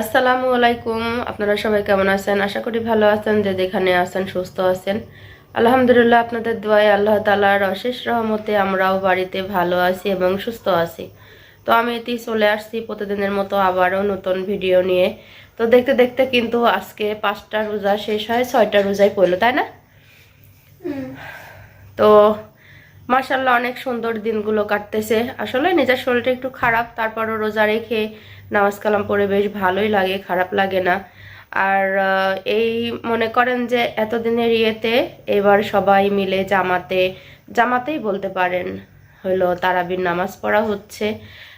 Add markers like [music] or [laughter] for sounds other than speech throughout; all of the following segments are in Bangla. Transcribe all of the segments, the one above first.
আসসালামু আলাইকুম। আপনারা সবাই কেমন আছেন? আশা করি ভালো আছেন যে যেখানে আছেন সুস্থ আছেন। আলহামদুলিল্লাহ আপনাদের দোয়ায় আল্লাহ তালার অশেষ রহমতে আমরাও বাড়িতে ভালো আছি এবং সুস্থ আছি। তো আমি এটি চলে আসছি প্রতিদিনের মতো আবারও নতুন ভিডিও নিয়ে। তো দেখতে দেখতে কিন্তু আজকে পাঁচটা রোজা শেষ হয় ছয়টা রোজাই পড়ল তাই না? তো মার্শাল্লাহ অনেক সুন্দর দিনগুলো কাটতেছে। আসলে নিজের শরীরটা একটু খারাপ, তারপরও রোজা রেখে নামাজ কালাম পড়ে বেশ ভালোই লাগে, খারাপ লাগে না। আর এই মনে করেন যে এতদিনের ইয়েতে এবার সবাই মিলে জামাতে, জামাতেই বলতে পারেন হইল তারাবির নামাজ পড়া হচ্ছে।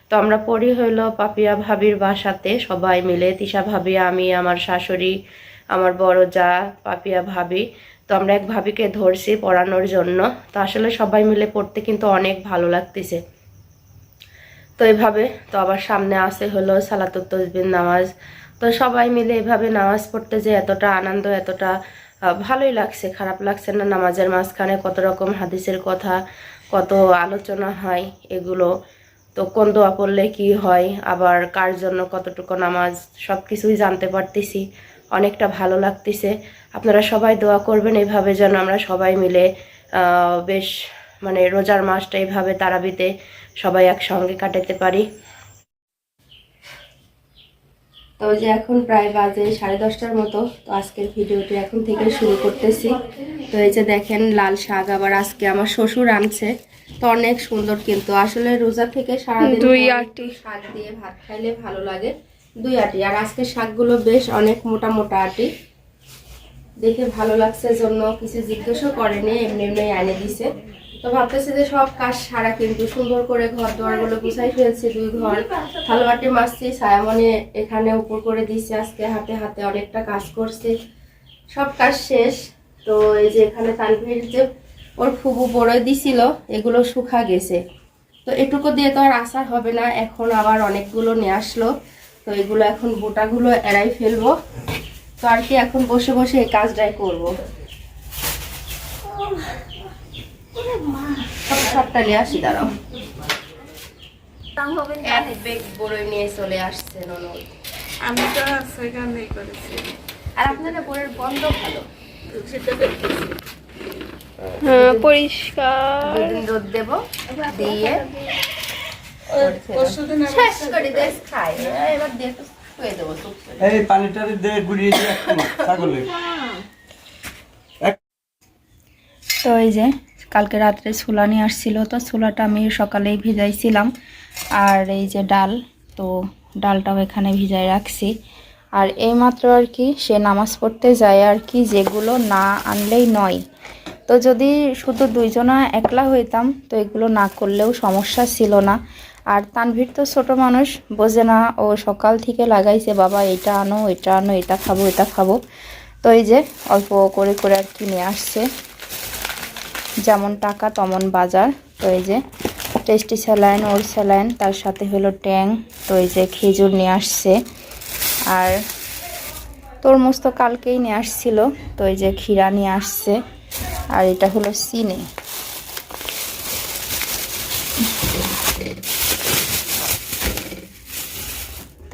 তো আমরা পড়ি হইল পাপিয়া ভাবির বাসাতে, সবাই মিলে তিশা ভাবি, আমি, আমার শাশুড়ি, আমার বড় যা, পাপিয়া ভাবি। তো আমরা এক ভাবিকে ধরছি পড়ানোর জন্য। তো আসলে সবাই মিলে পড়তে কিন্তু অনেক ভালো লাগতেছে। তো এভাবে তো আবার সামনে আসে হলো সালাতুত তসবির নামাজ। তো সবাই মিলে এভাবে নামাজ পড়তে যে এতটা আনন্দ, এতটা ভালোই লাগছে। খারাপ লাগছে না নামাজের মাঝখানে কত রকম হাদিসের কথা, কত আলোচনা হয় এগুলো। তো কোন দোয়া পড়লে কি হয়, আবার কার জন্য কতটুকু নামাজ সব কিছুই জানতে পারতেছি। অনেকটা ভালো লাগতেছে। আপনারা সবাই দোয়া করবেন এইভাবে যেন আমরা সবাই মিলে বেশ মানে রোজার মাসটা এইভাবে তারাবিতে সবাই একসঙ্গে কাটাতে পারি। তো যে এখন প্রায় বাজে সাড়ে দশটার মতো তো আজকের ভিডিওটি এখন থেকে শুরু করতেছি। তো এই যে দেখেন লাল শাক আবার আজকে আমার শ্বশুর আনছে। তো অনেক সুন্দর কিন্তু আসলে রোজা থেকে সারাদিন। শাক দিয়ে ভাত খাইলে ভালো লাগে। দুই আটি। আর আজকে শাকগুলো বেশ অনেক মোটা মোটা আটি। দেখে ভালো লাগছে জন্য কিছু জিজ্ঞেসও করেনি, এমনি এমনি এনে দিছে। তো ভাবতেছি যে সব কাজ সারা কিন্তু সুন্দর করে ঘর দোয়ারগুলো গুছাই ফেলছি দুই ঘর। ভালো বাটি মাছছি ছায়ামনে এখানে উপর করে দিচ্ছে আজকে, হাতে হাতে অনেকটা কাজ করছি। সব কাজ শেষ। তো এই যে এখানে তানভীর যে ওর ফুবু বড়ই দিছিল, এগুলো শুকা গেছে। তো এটুকু দিয়ে তো আর আসার হবে না, এখন আবার অনেকগুলো নিয়ে আসলো। তো এগুলো এখন বোটাগুলো এড়াই ফেলব। তো আর কি এখন বসে বসে এই কাজটাই করব। সব সবটা নিয়ে আসি দাঁড়াও। এক বেগ বড়ই নিয়ে চলে আসছে ননদ। আমি তো সেখানে করেছি। আর বড়ের গন্ধ ভালো? হ্যাঁ। পরিষ্কার। রোদ দেব দিয়ে এই পানিটারে দে গুড়িয়ে দিয়ে ছাগলে তো এই যে কালকে রাত্রে ছোলা নিয়ে আসছিল তো ছোলাটা আমি সকালেই ভিজাইছিলাম। আর এই যে ডাল তো ডালটাও এখানে ভিজাই রাখছি। আর এইমাত্র আর কি সে নামাজ পড়তে যায় আর কি যেগুলো না আনলেই নয়। তো যদি শুধু দুইজনা একলা হইতাম তো এগুলো না করলেও সমস্যা ছিল না। আর তানভীর তো ছোট মানুষ, বোঝে না ও সকাল থেকে লাগাইছে, বাবা, এটা আনো এটা আনো, এটা খাব এটা খাব। তো এই যে অল্প করে করে আর কি নিয়ে আসছে। যেমন টাকা, তেমন বাজার। তো এই যে টেস্টি স্যালাইন, ওর স্যালাইন, তার সাথে হলো ট্যাং, তো এই যে খেজুর নিয়ে আসছে। আর তরমুজ তো কালকেই নিয়ে আসছিল, তো এই যে ক্ষীরা নিয়ে আসছে। আর এটা হলো চিনি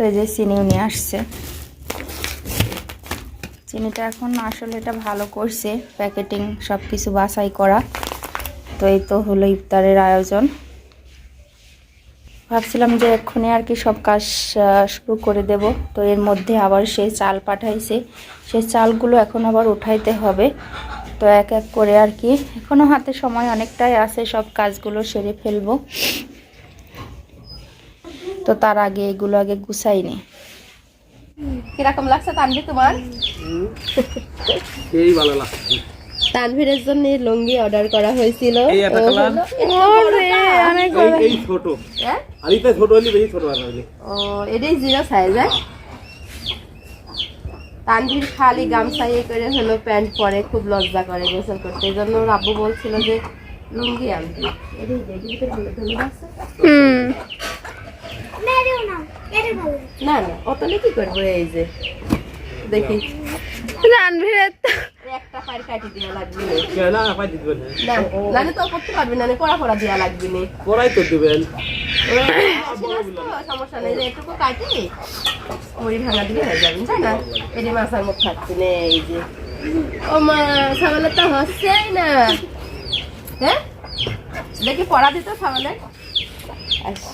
এই যে চিনিও নিয়ে আসছে। চিনিটা এখন আসলে এটা ভালো করছে, প্যাকেটিং সব কিছু বাছাই করা। তো এই তো হলো ইফতারের আয়োজন। ভাবছিলাম যে এক্ষুনি আর কি সব কাজ শুরু করে দেব। তো এর মধ্যে আবার সে চাল পাঠাইছে। সে চালগুলো এখন আবার উঠাইতে হবে। তো এক এক করে আর কি। এখনও হাতে সময় অনেকটাই আছে সব কাজগুলো সেরে ফেলব। তো তার আগে এগুলো আগে গুছাই নি। কীরকম লাগছে তানভীর তোমার? এই ভালো লাগছে। তানভীরের জন্য লুঙ্গি অর্ডার করা হয়েছিল। এই ছোট। হ্যাঁ? আর এটা ছোট হলে বেশি ছোট ও এটাই জিরো সাইজ হ্যাঁ? তানভীর খালি গামছা ইয়ে করে হলো প্যান্ট পরে খুব লজ্জা করে গোসল করতে। এই জন্য ওর আব্বু বলছিল যে লুঙ্গি আনতে এটাই যে, ভিতরে হলুদ হলুদ আছে? হুম। না না অতলে কি করব? এই যে দেখি। জানভিরের একটা কাটি দেওয়া লাগবে না। কে না পাই দিবেন না। নাহলে তো করতে না কড়া দেওয়া লাগবে না। পড়াই তো দিবেন। সমস্যা নেই এটুকু কাটি ভাঙা দিলে হয়ে তাই না এটি মাছার মুখ খাচ্ছি নে এই যে। ও মা তো না। হ্যাঁ? দেখি পড়া দিত এখন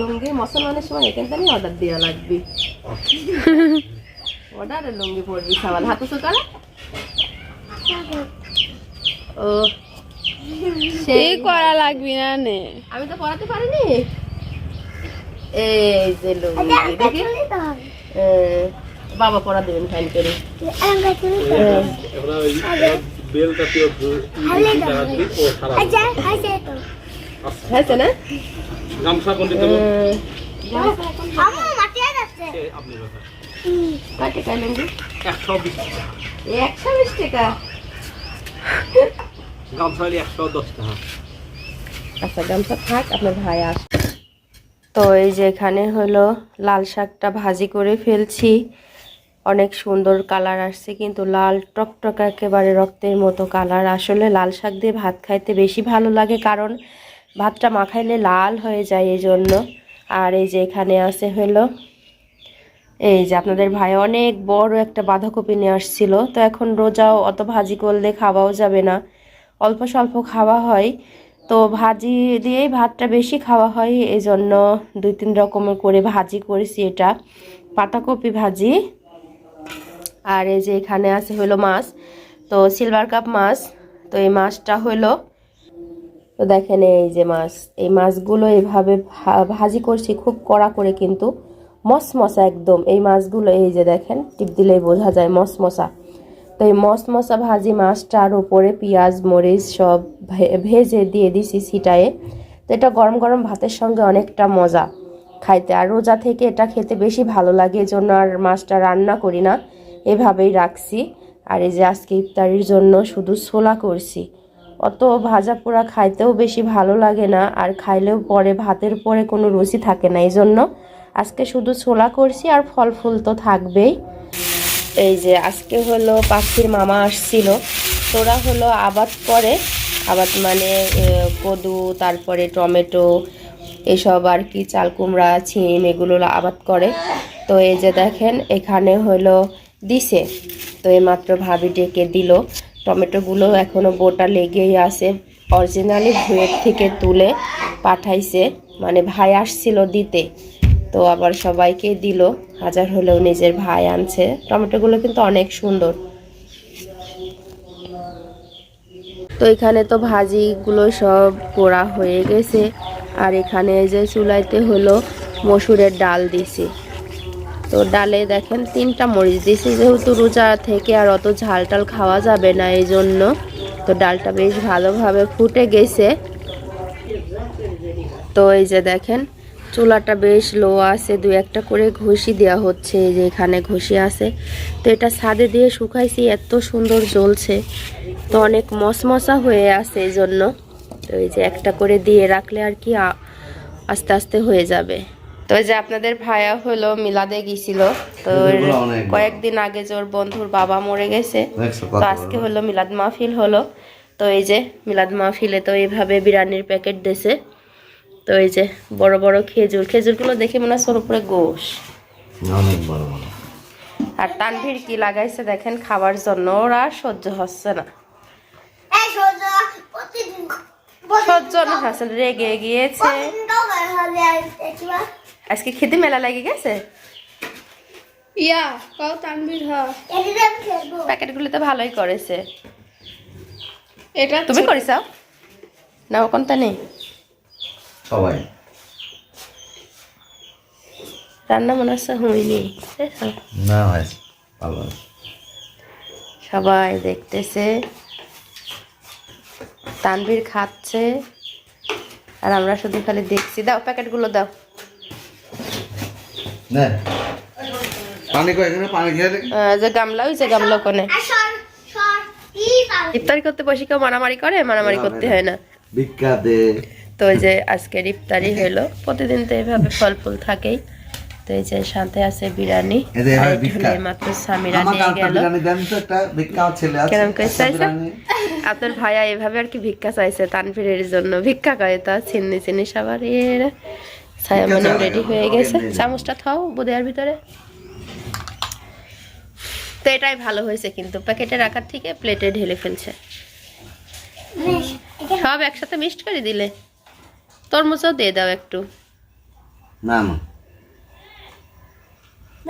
লুঙ্গি মুসলমানের সময় এখান থেকে অর্ডার দেওয়া লাগবে। [laughs] অর্ডারে লুঙ্গি পরবি সাবাল হাতে সুকালে ও। এই করা লাগবি না নে। আমি তো পড়াতে পারিনি। এই যে লুঙ্গি দেখি। বাবা পড়া দেবেন ফাইন করে। ও হয়েছে না? গামছা আপনি কথা? টাকা টাকা। গামছা হলে টাকা। আচ্ছা গামছা থাক আপনার ভাই আস। তো এই যে এখানে হলো লাল শাকটা ভাজি করে ফেলছি। অনেক সুন্দর কালার আসছে কিন্তু লাল টকটক একেবারে রক্তের মতো কালার। আসলে লাল শাক দিয়ে ভাত খাইতে বেশি ভালো লাগে কারণ ভাতটা মাখাইলে লাল হয়ে যায় এই জন্য আর এই যে এখানে আছে হলো, এই যে আপনাদের ভাই অনেক বড় একটা বাঁধাকপি নিয়ে আসছিল। তো এখন রোজাও অত ভাজি করলে খাওয়াও যাবে না। অল্প স্বল্প খাওয়া হয়। তো ভাজি দিয়েই ভাতটা বেশি খাওয়া হয় এই জন্য দুই তিন রকমের করে ভাজি করেছি এটা। পাতাকপি ভাজি। আর এই যে এখানে আছে হলো মাছ। তো সিলভার কাপ মাছ। তো এই মাছটা হলো তো দেখেন এই যে মাছ, এই মাছগুলো এইভাবে ভা- ভাজি করছি, খুব কড়া করে কিন্তু মসমসা একদম। এই মাছগুলো এই যে দেখেন, টিপ দিলেই বোঝা যায় মসমসা তো এই মসমসা ভাজি মাছটার উপরে পেঁয়াজ, মরিচ সব ভেজে দিয়ে দিছি ছিটায়ে। তো এটা গরম গরম ভাতের সঙ্গে অনেকটা মজা খাইতে। আর রোজা থেকে এটা খেতে বেশি ভালো লাগে এজন্য আর মাছটা রান্না করি না। এভাবেই রাখছি। আর এই যে আজকে ইফতারির জন্য শুধু ছোলা করছি। অত ভাজা পোড়া খাইতেও বেশি ভালো লাগে না, আর খাইলেও পরে ভাতের পরে কোনো রুচি থাকে না এই জন্য আজকে শুধু ছোলা করছি আর ফল ফুল তো থাকবেই। এই যে আজকে হলো পাখির মামা আসছিল, তোরা হলো আবাদ করে, আবাদ মানে কদু, তারপরে টমেটো, এসব আর কি, চাল কুমড়া, ছিম, এগুলো আবাদ করে। তো এই যে দেখেন, এখানে হলো দিছে, তো এই মাত্র ভাবি ডেকে দিল। টমেটোগুলো এখনও গোটা লেগেই আছে। অরিজিনালি ভুয়ের থেকে তুলে পাঠাইছে। মানে ভাই আসছিল দিতে। তো আবার সবাইকে দিল। হাজার হলেও নিজের ভাই আনছে। টমেটোগুলো কিন্তু অনেক সুন্দর। তো এখানে তো ভাজিগুলো সব পোড়া হয়ে গেছে। আর এখানে যে চুলাইতে হলো মসুরের ডাল দিছি। তো ডালে দেখেন তিনটা মরিচ। দিছি যেহেতু রোজা থেকে আর অত ঝাল টাল খাওয়া যাবে না, এই জন্য। তো ডালটা বেশ ভালোভাবে ফুটে গেছে। তো এই যে দেখেন, চুলাটা বেশ লো আছে, দু একটা করে ঘষি দেওয়া হচ্ছে, এই যে এখানে ঘষি আছে। তো এটা ছাদে দিয়ে শুকাইছি, এত সুন্দর জ্বলছে। তো অনেক মশমশা হয়ে আছে এই জন্য। তো এই যে একটা করে দিয়ে রাখলে আর কি আস্তে আস্তে হয়ে যাবে। তো এই যে আপনাদের ভাইয়া হলো মিলাদে গেছিল তো। কয়েকদিন আগে যে ওর বন্ধুর বাবা মরে গেছে তো আজকে হলো মিলাদ মাহফিল হলো। তো এই যে মিলাদ মাহফিলে তো এইভাবে বিরিয়ানির প্যাকেট দিয়েছে। তো এই যে বড় বড় খেজুর খেজুরগুলো দেখে মনে হচ্ছে ওর উপরে গোশ। অনেক বড় বড়। আর তানভীর কি লাগাইছে দেখেন খাবার জন্য ওরা আর সহ্য হচ্ছে না। সহ্য না আসলে রেগে গিয়েছে। আজকে খেতে মেলা লেগে গেছে? ইয়া কও প্যাকেটগুলো তো ভালোই করেছে। এটা তুমি না কোনটা নেই। সবাই। রান্না মনে হচ্ছে হয়নি। না হয় ভালো সবাই দেখতেছে। তানভীর খাচ্ছে। আর আমরা শুধু খালি দেখছি। দাও প্যাকেটগুলো দাও না পানি কো এখানে পানি খেয়ে দেখ আহ, যে গামলা ওই যে গামলা ওখানে। ইফতারি করতে বসে কেউ মারামারি করে? মারামারি করতে হয় না। তো ওই যে আজকের ইফতারি হলো প্রতিদিন তো এইভাবে ফল ফুল থাকেই। তো এই যে সাথে আছে বিরিয়ানি। মাত্র স্বামীরা নিয়ে গেল। করে চাইছে? আপনার ভাইয়া এভাবে আর কি ভিক্ষা চাইছে তানভীরের জন্য। ভিক্ষা করে তা চিনি চিনি সবার এর। ছায়া মানে রেডি হয়ে গেছে। চামচটা থাও বোধের ভিতরে। তো এটাই ভালো হয়েছে কিন্তু। প্যাকেটে রাখার থেকে প্লেটে ঢেলে ফেলছে। সব একসাথে মিক্সড করে দিলে। তরমুজও দিয়ে দাও একটু। না।